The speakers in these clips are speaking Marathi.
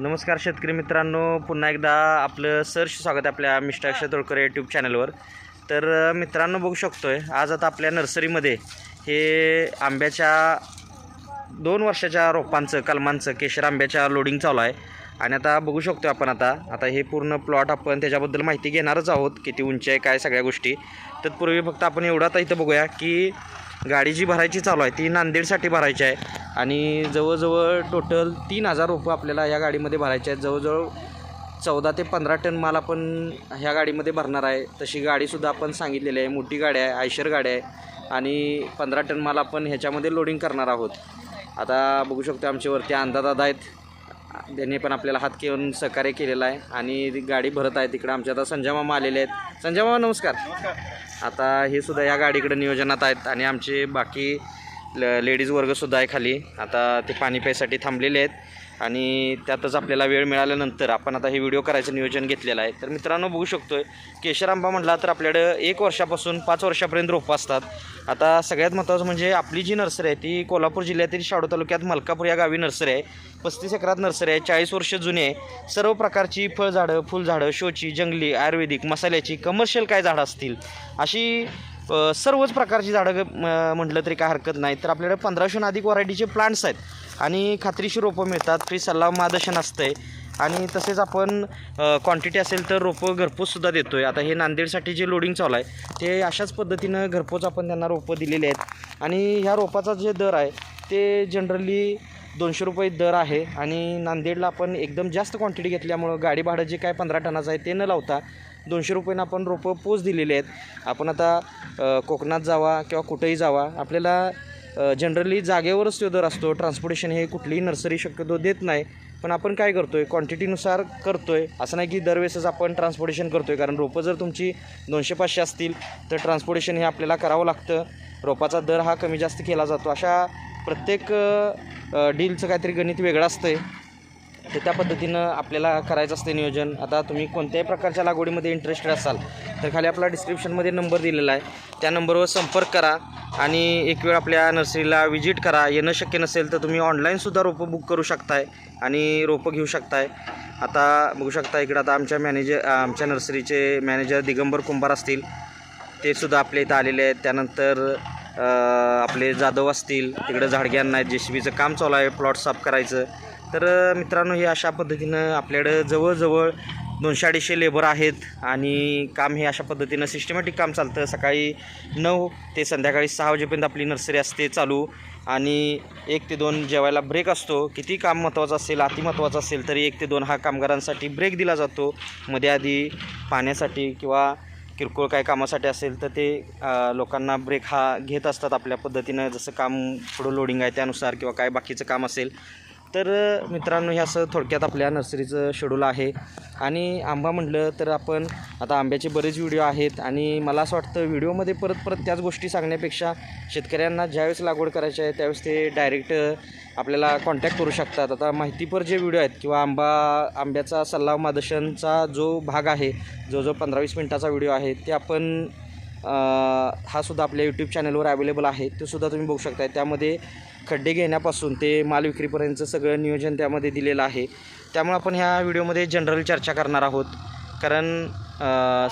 नमस्कार शेतकरी मित्रांनो पुन्हा एकदा आपलं सरश स्वागत आहे आपल्या मिस्टर अक्षय तोडकर यूट्यूब चॅनलवर तर मित्रांनो बघू शकतो आहे आज आता आपल्या नर्सरीमध्ये हे आंब्याच्या दोन वर्षाच्या रोपांचं कलमांचं केशर आंब्याच्या लोडिंग चालू आहे. आणि आता बघू शकतो आपण आता आता हे पूर्ण प्लॉट आपण त्याच्याबद्दल माहिती घेणारच आहोत किती उंची आहे काय सगळ्या गोष्टी. तत्पूर्वी फक्त आपण एवढं आता इथं बघूया की गाडी जी भरायची चालू आहे ती नांदेडसाठी भरायची आहे. आणि जवळजवळ टोटल तीन हजार रोपं आपल्याला या गाडीमध्ये भरायचे आहेत. जवळजवळ चौदा ते पंधरा टन माल आपण ह्या गाडीमध्ये भरणार आहे. तशी गाडीसुद्धा आपण सांगितलेली आहे. मोठी गाडी आहे आयशर गाडी आहे. आणि पंधरा टन माल आपण ह्याच्यामध्ये लोडिंग करणार आहोत. आता बघू शकतो आमच्यावरती अंदादादा आहेत. त्यांनी पण आपल्याला हात घेऊन सहकार्य केलेलं आहे. आणि गाडी भरत आहे तिकडं. आमच्या आता संजय मामा आलेले आहेत. संजय मामा नमस्कार. आता हे सुद्धा या गाडीकडे नियोजनात आहेत आणि आमचे बाकी ल लेडीज वर्गसुद्धा आहे खाली. आता ते पाणी प्यायसाठी थांबलेले आहेत. आणि त्यातच आपल्याला वेळ मिळाल्यानंतर आपण आता हे व्हिडिओ करायचं नियोजन घेतलेलं आहे. तर मित्रांनो बघू शकतो केशर आंबा म्हटला तर आपल्याकडं एक वर्षापासून पाच वर्षापर्यंत रोपं असतात. आता सगळ्यात महत्त्वाचं म्हणजे आपली जी नर्सरी आहे ती कोल्हापूर जिल्ह्यातील शाडू तालुक्यात मलकापूर या गावी नर्सरी आहे. पस्तीस एकरात नर्सरी आहे चाळीस वर्ष जुनी आहे. सर्व प्रकारची फळझाडं फुलझाडं शोची जंगली आयुर्वेदिक मसाल्याची कमर्शियल काय झाडं असतील? अशी सर्वच प्रकारची झाडं म- म्हटलं तरी काय हरकत नाही. तर आपल्याकडे पंधराशेहून अधिक व्हरायटीचे प्लांट्स आहेत. आणि खात्रीशी रोपं मिळतात. फ्री सल्ला मार्गदर्शन असतंय. आणि तसेच आपण क्वांटिटी असेल तर रोपं घरपोचसुद्धा देतो आहे आता हे नांदेडसाठी जे लोडिंग चालू आहे ते अशाच पद्धतीनं घरपोच आपण त्यांना रोपं दिलेली आहेत. आणि ह्या रोपाचा जे दर आहे ते जनरली दोनशे रुपये दर आहे आणि नांदेडला आपण एकदम जास्त क्वांटिटी घेतल्यामुळं गाडी भाडं जे काय पंधरा टनाचं आहे ते न लावता दोनशे रुपयानं आपण रोपं पोच दिलेले आहेत. आपण आता कोकणात जावा किंवा कुठेही जावा आपल्याला जनरली जागेवरच तो दर असतो. ट्रान्सपोर्टेशन हे कुठलीही नर्सरी शक्यतो देत नाही. पण आपण काय करतो आहे क्वांटिटीनुसार करतो आहे असं नाही की दरवेळेसच आपण ट्रान्सपोर्टेशन करतो आहे कारण रोपं जर तुमची दोनशे पाचशे असतील तर ट्रान्सपोर्टेशन हे आपल्याला करावं लागतं. रोपाचा दर हा कमी जास्त केला जातो. अशा प्रत्येक डीलचं काहीतरी गणित वेगळं असतं तर त्या पद्धतीनं आपल्याला करायचं असते नियोजन. आता तुम्ही कोणत्याही प्रकारच्या लागवडीमध्ये इंटरेस्टेड असाल तर खाली आपला डिस्क्रिप्शनमध्ये नंबर दिलेला आहे. त्या नंबरवर संपर्क करा आणि एक वेळ आपल्या नर्सरीला व्हिजिट करा. येणं शक्य नसेल तर तुम्ही ऑनलाईनसुद्धा रोपं बुक करू शकताय आणि रोपं घेऊ शकताय. आता बघू शकता इकडं आता आमच्या मॅनेजर आमच्या नर्सरीचे मॅनेजर दिगंबर कुंभार असतील. ते सुद्धा आपल्या इथं आलेले आहेत. त्यानंतर आपले जाधव असतील तिकडं झाडग्यांना आहेत जे सी बीचं काम चालू आहे प्लॉट साफ करायचं. तर मित्रांनो हे अशा पद्धतीनं आपल्याकडं जवळजवळ दोनशे अडीचशे लेबर आहेत आणि काम हे अशा पद्धतीनं सिस्टमॅटिक काम चालतं. सकाळी नऊ ते संध्याकाळी सहा वाजेपर्यंत आपली नर्सरी असते चालू. आणि एक ते दोन जेवायला ब्रेक असतो. किती काम महत्त्वाचं असेल अति महत्त्वाचं असेल तरी एक ते दोन हा कामगारांसाठी ब्रेक दिला जातो. मध्ये आधी पाण्यासाठी किंवा किरकोळ काय कामासाठी असेल तर ते लोकांना ब्रेक हा घेत असतात आपल्या पद्धतीनं. जसं काम पुढं लोडिंग आहे त्यानुसार किंवा काय बाकीचं काम असेल तर मित्रांनो हे असं थोडक्यात आपल्या नर्सरीचं शेड्यूल आहे. आणि आंबा म्हटलं तर आपण आता आंब्याचे बरेच व्हिडिओ आहेत आणि मला असं वाटतं व्हिडिओमध्ये परत परत त्याच गोष्टी सांगण्यापेक्षा शेतकऱ्यांना ज्यावेळेस लागवड करायची आहे त्यावेळेस ते डायरेक्ट आपल्याला कॉन्टॅक्ट करू शकतात. आता माहितीपर जे व्हिडिओ आहेत किंवा आंबा आंब्याचा सल्ला मार्गदर्शनचा जो भाग आहे जो जो पंधरा वीस मिनटाचा व्हिडिओ आहे ते आपण हा सुद्धा आपल्या यूट्यूब चॅनलवर अवेलेबल आहे. ते सुद्धा तुम्ही बघू शकता त्यामध्ये खड्डे घेण्यापासून ते माल विक्रीपर्यंतचं सगळं नियोजन त्यामध्ये दिलेलं आहे. त्यामुळे आपण ह्या व्हिडिओमध्ये जनरल चर्चा करणार आहोत. कारण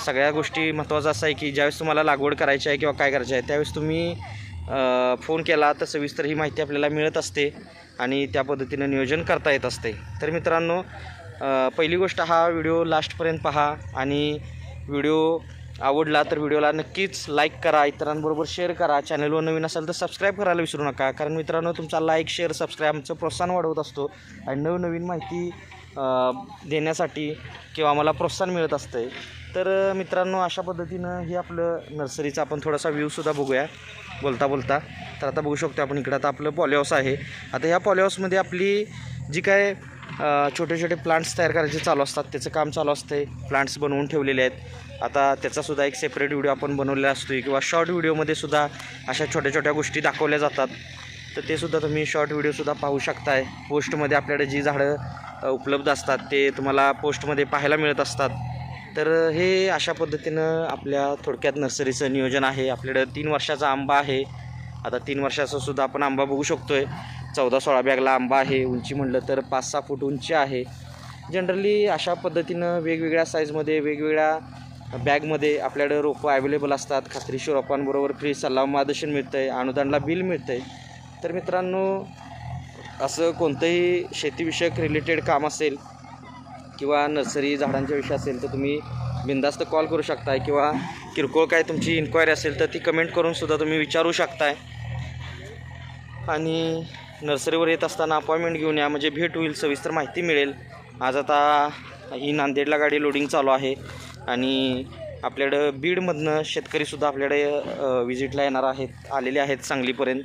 सगळ्या गोष्टी महत्त्वाचं असं आहे की ज्यावेळेस तुम्हाला लागवड करायची आहे किंवा काय करायचं आहे त्यावेळेस तुम्ही फोन केला तर सविस्तर ही माहिती आपल्याला मिळत असते आणि त्या पद्धतीनं नियोजन करता येत असते. तर मित्रांनो पहिली गोष्ट हा व्हिडिओ लास्टपर्यंत पहा आणि व्हिडिओ आवडला तर व्हिडिओला नक्कीच लाईक करा इतरांबरोबर शेअर करा. चॅनलवर नवीन असाल तर सबस्क्राईब करायला विसरू नका. कारण मित्रांनो तुमचा लाईक शेअर सबस्क्राईब आमचं प्रोत्साहन वाढवत असतो. आणि नवनवीन माहिती देण्यासाठी किंवा आम्हाला प्रोत्साहन मिळत असतं तर मित्रांनो अशा पद्धतीनं हे आपलं नर्सरीचा आपण थोडासा व्ह्यूसुद्धा बघूया. बोलता बोलता. तर आता बघू शकतो आपण इकडं आता आपलं पॉलिहाऊस आहे. आता ह्या पॉलिहाऊसमध्ये आपली जी काय छोटे छोटे प्लांट्स तयार करायचे चालू असतात त्याचं काम चालू असते प्लांट्स बनवून ठेवलेले आहेत. आता त्याचासुद्धा एक सेपरेट व्हिडिओ आपण बनवलेला असतो. किंवा शॉर्ट व्हिडिओमध्ये सुद्धा अशा छोट्या छोट्या गोष्टी दाखवल्या जातात. तर ते सुद्धा तुम्ही शॉर्ट व्हिडिओसुद्धा पाहू शकताय. पोस्टमध्ये आपल्याकडे जी झाडं उपलब्ध असतात ते तुम्हाला पोस्टमध्ये पाहायला मिळत असतात. तर हे अशा पद्धतीनं आपल्या थोडक्यात नर्सरीचं नियोजन आहे. आपल्याकडं तीन वर्षाचा आंबा आहे. आता तीन वर्षाचा सुद्धा आपण आंबा बघू शकतो आहे चौदा सोळा बॅगला आंबा आहे. उंची म्हटलं तर पाच सहा फूट उंची आहे. जनरली अशा पद्धतीनं वेगवेगळ्या साईजमध्ये वेगवेगळ्या बॅगमध्ये आपल्याकडे रोपं अवेलेबल असतात. खात्रीशीर रोपांबरोबर फ्री सल्ला मार्गदर्शन मिळतं आहे अनुदानला बिल मिळतं आहे तर मित्रांनो असं कोणतंही शेतीविषयक रिलेटेड काम असेल किंवा नर्सरी झाडांच्या विषय असेल तर तुम्ही बिंदास्त कॉल करू शकताय किंवा किरकोळ काय तुमची इन्क्वायरी असेल तर ती कमेंट करून सुद्धा तुम्ही विचारू शकताय. आणि नर्सरीवर येत असताना अपॉइंटमेंट घेऊन या म्हणजे भेट होईल सविस्तर माहिती मिळेल. आज आता ही नांदेडला गाडी लोडिंग चालू आहे आणि आपल्याकडं बीडमधनं शेतकरीसुद्धा आपल्याकडे विजिटला येणार आहेत आलेले आहेत सांगलीपर्यंत.